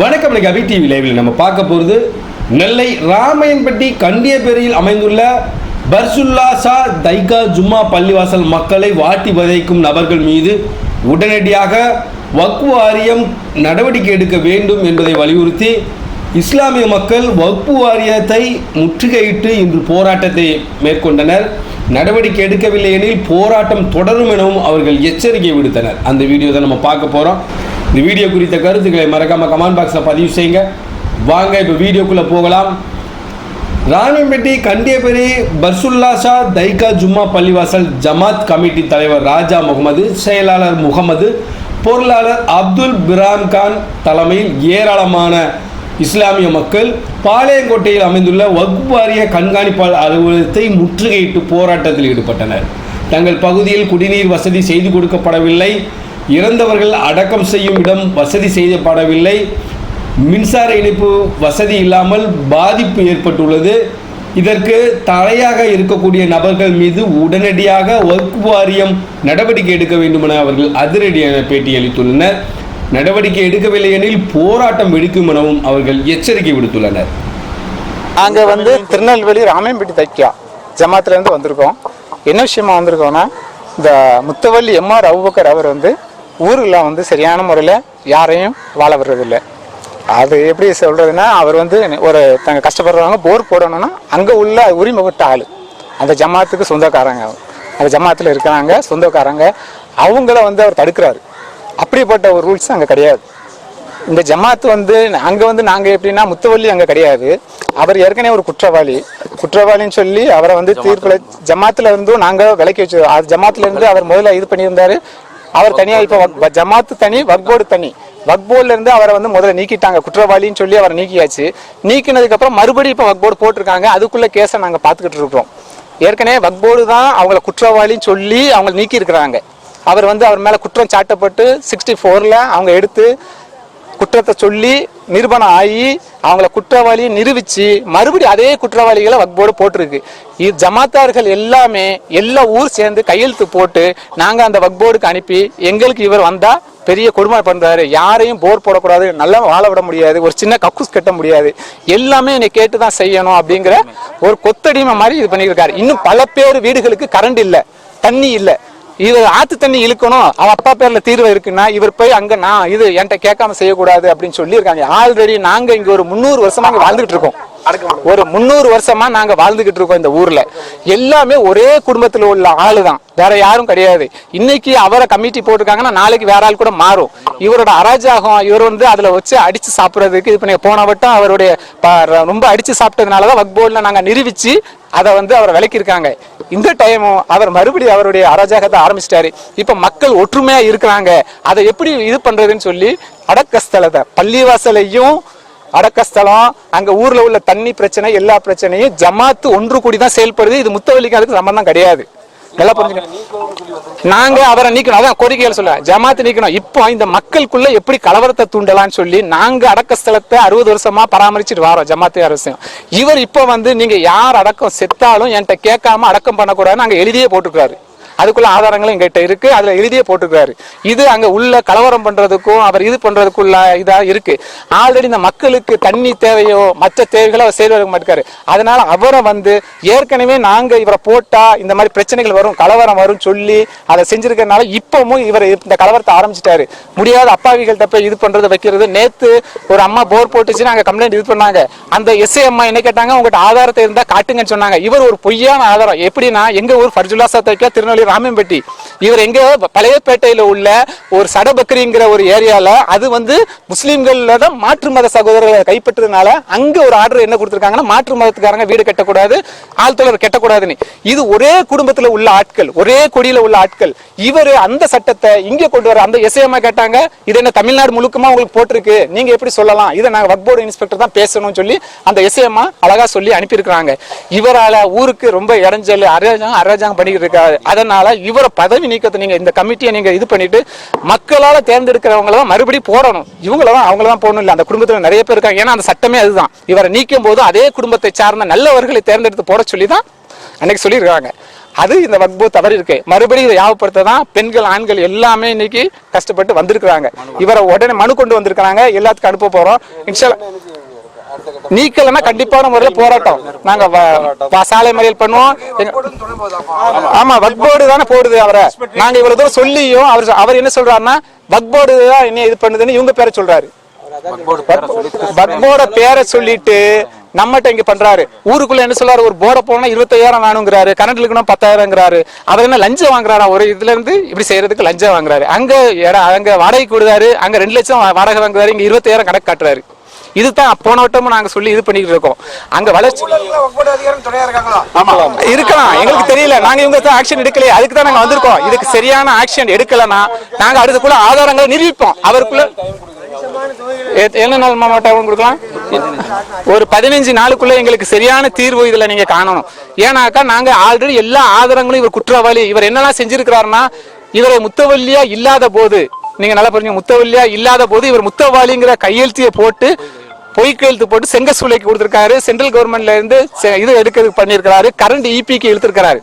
வணக்கம் இன்னைக்கு அபி டிவி லைவில் நம்ம பார்க்க போகிறது நெல்லை ராமையன்பட்டி கண்டியப்பேரியில் அமைந்துள்ள பர்சுல்லாஷா தைகா ஜும்மா பள்ளிவாசல் மக்களை வாட்டி வதைக்கும் நபர்கள் மீது உடனடியாக வக்பு வாரியம் நடவடிக்கை எடுக்க வேண்டும் என்பதை வலியுறுத்தி இஸ்லாமிய மக்கள் வக்பு வாரியத்தை முற்றுகையிட்டு இன்று போராட்டத்தை மேற்கொண்டனர். நடவடிக்கை எடுக்கவில்லை எனில் போராட்டம் தொடரும் எனவும் அவர்கள் எச்சரிக்கை விடுத்தனர். அந்த வீடியோ தான் நம்ம பார்க்க போகிறோம் இந்த வீடியோ குறித்த கருத்துக்களை மறக்காமல் கமெண்ட் பாக்ஸில் பதிவு செய்யுங்க. வாங்க இப்போ வீடியோக்குள்ளே போகலாம். ராணிப்பேட்டை கண்டியபெரி பர்சுல்லா ஷா தைகா ஜும்மா பள்ளிவாசல் ஜமாத் கமிட்டி தலைவர் ராஜா முகமது செயலாளர் முகமது பொருளாளர் அப்துல் பிராம் கான் தலைமையில் ஏராளமான இஸ்லாமிய மக்கள் பாளையங்கோட்டையில் அமைந்துள்ள வகுப்பாரிய வாரிய கண்காணிப்பாளர் அலுவலகத்தை முற்றுகையிட்டு போராட்டத்தில் ஈடுபட்டனர். தங்கள் பகுதியில் குடிநீர் வசதி செய்து கொடுக்கப்படவில்லை. இறந்தவர்கள் அடக்கம் செய்யும் இடம் வசதி செய்யப்படவில்லை. மின்சார இணைப்பு வசதி இல்லாமல் பாதிப்பு ஏற்பட்டுள்ளது. இதற்கு தடையாக இருக்கக்கூடிய நபர்கள் மீது உடனடியாக ஒர்க் வாரியம் நடவடிக்கை எடுக்க வேண்டும் என அவர்கள் அதிரடியான பேட்டி அளித்துள்ளனர். நடவடிக்கை எடுக்கவில்லை எனில் போராட்டம் வெடிக்கும் எனவும் அவர்கள் எச்சரிக்கை விடுத்துள்ளனர். அங்கே வந்து திருநெல்வேலி ராமேம்பட்டி தைக்கா ஜமாத்துலேருந்து வந்திருக்கோம். என்ன விஷயமா வந்திருக்கோம்னா இந்த முத்தவள்ளி எம்ஆர் அவுபக்கர் அவர் வந்து ஊருல வந்து சரியான முறையில் யாரையும் வாழ விடுறதில்லை. அது எப்படி சொல்றதுன்னா அவர் வந்து ஒரு தங்க கஷ்டப்படுறவங்க போர் போடணும்னா அங்க உள்ள உரிமைப்பட்ட ஆள். அந்த ஜமாத்துக்கு சொந்தக்காரங்க அந்த ஜமாத்தில் இருக்கிறாங்க சொந்தக்காரங்க. அவங்கள வந்து அவர் தடுக்கிறாரு. அப்படிப்பட்ட ஒரு ரூல்ஸ் அங்கே கிடையாது. இந்த ஜமாத் வந்து அங்க வந்து நாங்க எப்படின்னா முத்துவள்ளி அங்க கிடையாது. அவர் ஏற்கனவே ஒரு குற்றவாளி. குற்றவாளின்னு சொல்லி அவரை வந்து தீர்ப்புல ஜமாத்துல இருந்தும் நாங்க விலக்கி வச்சு அது ஜமாத்துல இருந்து அவர் முதல்ல இது பண்ணியிருந்தாரு. அவர் தனியா இப்ப வக்- ஜமாத்து தனி வக்போர்டு தனி. வக்போர்ட்ல இருந்து அவரை வந்து முதல்ல நீக்கிட்டாங்க. குற்றவாளின்னு சொல்லி அவரை நீக்கியாச்சு. நீக்கினதுக்கு அப்புறம் மறுபடியும் இப்ப வக்போர்டு போட்டிருக்காங்க. அதுக்குள்ள கேஸை நாங்க பாத்துக்கிட்டு இருக்கிறோம். ஏற்கனவே வக்போர்டு தான் அவங்கள குற்றவாளின்னு சொல்லி அவங்களை நீக்கி இருக்கிறாங்க அவர் வந்து அவர் மேல குற்றம் சாட்டப்பட்டு சிக்ஸ்டி ஃபோர்ல அவங்க எடுத்து குற்றத்தை சொல்லி நிரூபணம் ஆகி அவங்கள குற்றவாளியை நிரூபித்து மறுபடியும் அதே குற்றவாளிகளை வக்போர்டு போட்டிருக்கு. இது ஜமாத்தார்கள் எல்லாமே எல்லா ஊர் சேர்ந்து கையெழுத்து போட்டு நாங்கள் அந்த வக்போர்டுக்கு அனுப்பி எங்களுக்கு இவர் வந்தால் பெரிய கொடுமை பண்ணுறாரு யாரையும் போர் போடக்கூடாது நல்லா வாழ விட முடியாது ஒரு சின்ன கக்கூஸ் கட்ட முடியாது. எல்லாமே என்னை கேட்டு தான் செய்யணும் அப்படிங்கிற ஒரு கொத்தடிமை மாதிரி இது பண்ணியிருக்காரு. இன்னும் பல பேர் வீடுகளுக்கு கரண்ட் இல்லை தண்ணி இல்லை. இவர் ஆத்து தண்ணி இழுக்கணும். அவ அப்பா பேர்ல தீர்வு இருக்குன்னா இவர் போய் அங்க நான் இது என்கிட்ட கேட்காம செய்யக்கூடாது அப்படின்னு சொல்லியிருக்காங்க. ஆல்ரெடி நாங்க இங்க ஒரு முந்நூறு வருஷமா இங்க வாழ்ந்துகிட்டு இருக்கோம். ஒரு முந்நூறு வருஷமா நாங்க வாழ்ந்துகிட்டு இருக்கோம் இந்த ஊர்ல. எல்லாமே ஒரே குடும்பத்துல உள்ள ஆளு தான் வேற யாரும் கிடையாது. இன்னைக்கு அவரை கமிட்டி போட்டிருக்காங்கன்னா நாளைக்கு வேற ஆள் கூட மாறும். இவரோட அராஜகம் இவர் வந்து அதுல வச்சு அடிச்சு சாப்பிடுறதுக்கு இது பண்ணி போன வட்டம் அவருடைய ரொம்ப அடிச்சு சாப்பிட்டதுனாலதான் வக்போர்ட்ல நாங்க நிரூபிச்சு அதை வந்து அவரை விலக்கியிருக்காங்க. இந்த டைமும் அவர் மறுபடியும் அவருடைய அராஜகத்தை ஆரம்பிச்சிட்டாரு. இப்போ மக்கள் ஒற்றுமையா இருக்கிறாங்க. அதை எப்படி இது பண்றதுன்னு சொல்லி அடக்கஸ்தலத்தை பள்ளிவாசலையும் அடக்கஸ்தலம் அங்க ஊர்ல உள்ள தண்ணி பிரச்சனை எல்லா பிரச்சனையும் ஜமாத்து ஒன்று கூடி தான் செயல்படுது. இது முத்தவல்லிக்கு அதுக்கு சம்பந்தம் கிடையாது. நல்லா புரிஞ்சுக்கணும் நாங்க அவரை நீக்கணும். அதான் கோரிக்கைகள் சொல்ல. ஜமாத்து நீக்கணும். இப்போ இந்த மக்களுக்குள்ள எப்படி கலவரத்தை தூண்டலாம்னு சொல்லி நாங்க அடக்கஸ்தலத்தை அறுபது வருஷமா பராமரிச்சுட்டு வரோம் ஜமாத்து அரசு இவர் இப்போ வந்து நீங்க யார் அடக்கம் செத்தாலும் என்கிட்ட கேட்காம அடக்கம் பண்ணக்கூடாதுன்னு நாங்க எழுதியே போட்டுருக்காரு அதுக்குள்ள ஆதாரங்களும் எங்கிட்ட இருக்கு. அதுல எழுதியே போட்டுக்கிறாரு இது அங்க உள்ள கலவரம் பண்றதுக்கும் அவர் இது பண்றதுக்குள்ள இதா இருக்கு. ஆல்ரெடி இந்த மக்களுக்கு தண்ணி தேவையோ மற்ற தேவைகளோ அவர் செய்து மாட்டாரு அதனால அவரை வந்து ஏற்கனவே நாங்க இவரை போட்டா இந்த மாதிரி பிரச்சனைகள் வரும் கலவரம் வரும் சொல்லி அதை செஞ்சிருக்கிறதுனால இப்பவும் இவர் இந்த கலவரத்தை ஆரம்பிச்சிட்டாரு. முடியாத அப்பாவிகள்கிட்ட போய் இது பண்றது வைக்கிறது. நேத்து ஒரு அம்மா போர் போட்டுச்சுன்னு அங்க கம்ப்ளைண்ட் இது பண்ணாங்க. அந்த எஸ்ஐ அம்மா என்ன கேட்டாங்க? உங்ககிட்ட ஆதாரத்தை இருந்தா காட்டுங்கன்னு சொன்னாங்க. இவர் ஒரு பொய்யான ஆதாரம். எப்படின்னா எங்க ஊர் ஃபர்ஜுல்லா சத்தைக்கா திருநெல்வேலி ராமம்பட்டி இவர் எங்க பழையப்பேட்டையில உள்ள ஒரு சடபக்ரிங்கிற ஒரு ஏரியால அது வந்து முஸ்லீம்கள்ல தான் மாற்று மத சகோதரர்களை கைப்பற்றதுனால அங்க ஒரு ஆர்டர் என்ன கொடுத்துருக்காங்கன்னா மாற்று மதத்துக்காரங்க வீடு கட்டக்கூடாது ஆழ்த்தொடர் கட்டக்கூடாதுன்னு. இது ஒரே குடும்பத்துல உள்ள ஆட்கள் ஒரே கொடியில உள்ள ஆட்கள். இவர் அந்த சட்டத்தை இங்க கொண்டு வர அந்த எஸ்ஐஎம்மா கேட்டாங்க இது என்ன தமிழ்நாடு முழுக்கமா உங்களுக்கு போட்டிருக்கு நீங்க எப்படி சொல்லலாம்? இதை நாங்க வக் போர்டு இன்ஸ்பெக்டர் தான் பேசணும்னு சொல்லி அந்த எஸ்ஐஎம்மா அழகா சொல்லி அனுப்பியிருக்கிறாங்க. இவரால ஊருக்கு ரொம்ப இடைஞ்சல் அராஜகம் அராஜகம் பண்ணிக்கிட்டு இருக்காரு. அதை அதனால இவரை பதவி நீக்கத்தை நீங்க இந்த கமிட்டியை நீங்க இது பண்ணிட்டு மக்களால் தேர்ந்தெடுக்கிறவங்கள தான் மறுபடியும் போடணும். இவங்கள தான் அவங்கள தான் போடணும் இல்லை அந்த குடும்பத்துல நிறைய பேர் இருக்காங்க. ஏன்னா அந்த சட்டமே அதுதான். இவரை நீக்கும் போது அதே குடும்பத்தை சார்ந்த நல்லவர்களை தேர்ந்தெடுத்து போட சொல்லி தான் அன்னைக்கு சொல்லியிருக்காங்க. அது இந்த வக்பு தவறு இருக்கு. மறுபடியும் இதை யாவப்படுத்த தான் பெண்கள் ஆண்கள் எல்லாமே இன்னைக்கு கஷ்டப்பட்டு வந்திருக்கிறாங்க. இவரை உடனே மனு கொண்டு வந்திருக்கிறாங்க. எல்லாத்துக்கும் அனுப்ப போறோம். இன்ஷால்லா நீக்கலன்னா கண்டிப்பான முறையில் போராட்டம். நாங்க சாலை மறியல் பண்ணுவோம். ஆமா வக்போர்டு தானே போடுது அவரை. நாங்க இவ்வளவு தூரம் சொல்லியும் அவர் அவர் என்ன சொல்றாருன்னா வக்போர்டு தான் என்ன இது பண்ணுதுன்னு இவங்க பேரை சொல்றாரு. பக்போட பேரை சொல்லிட்டு நம்மகிட்ட இங்க பண்றாரு. ஊருக்குள்ள என்ன சொல்றாரு? ஒரு போர்டை போனா இருபத்தாயிரம் வேணுங்கிறாரு கரண்ட் இருக்கணும் பத்தாயிரங்கிறாரு. அவர் என்ன லஞ்சம் வாங்குறாரா? ஒரு இதுல இருந்து இப்படி செய்யறதுக்கு லஞ்சம் வாங்குறாரு. அங்க அங்க வாடகை கொடுத்தாரு அங்க ரெண்டு லட்சம் வாடகை வாங்குறாரு. இங்க இருபத்தாயிரம் கணக்கு காட்டுறாரு. இதுதான் போன வட்டமும் நாங்க சொல்லி இது பண்ணிட்டு இருக்கோம். அங்க வளர்ச்சி இருக்கலாம். எங்களுக்கு தெரியல. நாங்க இவங்க தான் ஆக்ஷன் எடுக்கலையே. அதுக்கு தான் நாங்க வந்திருக்கோம். இதுக்கு சரியான ஆக்ஷன் எடுக்கலனா நாங்க அடுத்துக்குள்ள ஆதாரங்களை நிரூபிப்போம். அவருக்குள்ள என்ன நாள் மாமா டைம் கொடுக்கலாம்? ஒரு பதினஞ்சு நாளுக்குள்ள எங்களுக்கு சரியான தீர்வு இதுல நீங்க காணணும். ஏன்னாக்கா நாங்க ஆல்ரெடி எல்லா ஆதாரங்களும் இவர் குற்றவாளி. இவர் என்னெல்லாம் செஞ்சிருக்கிறாருன்னா இவரை முத்தவல்லியா இல்லாத போது நீங்க நல்லா புரிஞ்சுங்க முத்தவல்லியா இல்லாத போது இவர் முத்தவாளிங்கிற கையெழுத்திய போட்டு பொய் கையெழுத்து போட்டு செங்கசூளைக்கு கொடுத்துருக்காரு. சென்ட்ரல் கவர்மெண்ட்ல இருந்து இது எடுக்கிறதுக்கு பண்ணியிருக்கிறாரு. கரண்ட் இபிக்கு இழுத்திருக்கிறாரு.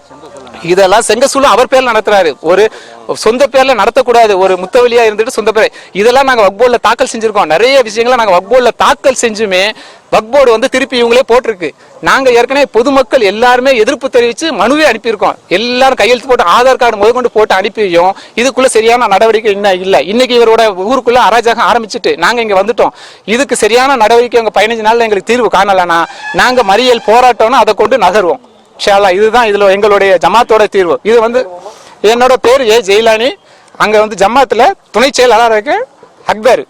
இதெல்லாம் செங்கசூல அவர் பேர்ல நடத்துறாரு. ஒரு சொந்த பேர்ல நடத்தக்கூடாது. ஒரு முத்தவழியா இருந்துட்டு சொந்த பேர். இதெல்லாம் நாங்க வக்போர்ட்ல தாக்கல் செஞ்சிருக்கோம். நிறைய விஷயங்களை நாங்க வக்போர்ட்ல தாக்கல் செஞ்சுமே வக்போர்டு வந்து திருப்பி இவங்களே போட்டிருக்கு. நாங்க ஏற்கனவே பொதுமக்கள் எல்லாருமே எதிர்ப்பு தெரிவிச்சு மனுவே அனுப்பியிருக்கோம். எல்லாரும் கையெழுத்து போட்டு ஆதார் கார்டு முதற்கொண்டு போட்டு அனுப்பியும் இதுக்குள்ள சரியான நடவடிக்கை இன்னும் இல்லை. இன்னைக்கு இவரோட ஊருக்குள்ள அராஜகம் ஆரம்பிச்சுட்டு நாங்க இங்க வந்துட்டோம். இதுக்கு சரியான நடவடிக்கை உங்க பதினஞ்சு நாள்ல எங்களுக்கு தீர்வு காணலனா நாங்க மறியல் போராட்டம்னா அதை கொண்டு நகர்வோம். இன்ஷா இதுதான் இதுல எங்களுடைய ஜமாத்தோட தீர்வு. இது வந்து என்னோட பேர் ஏ ஜெயிலானி. அங்க வந்து ஜமாத்துல துணை செயலாளர் அக்பர்.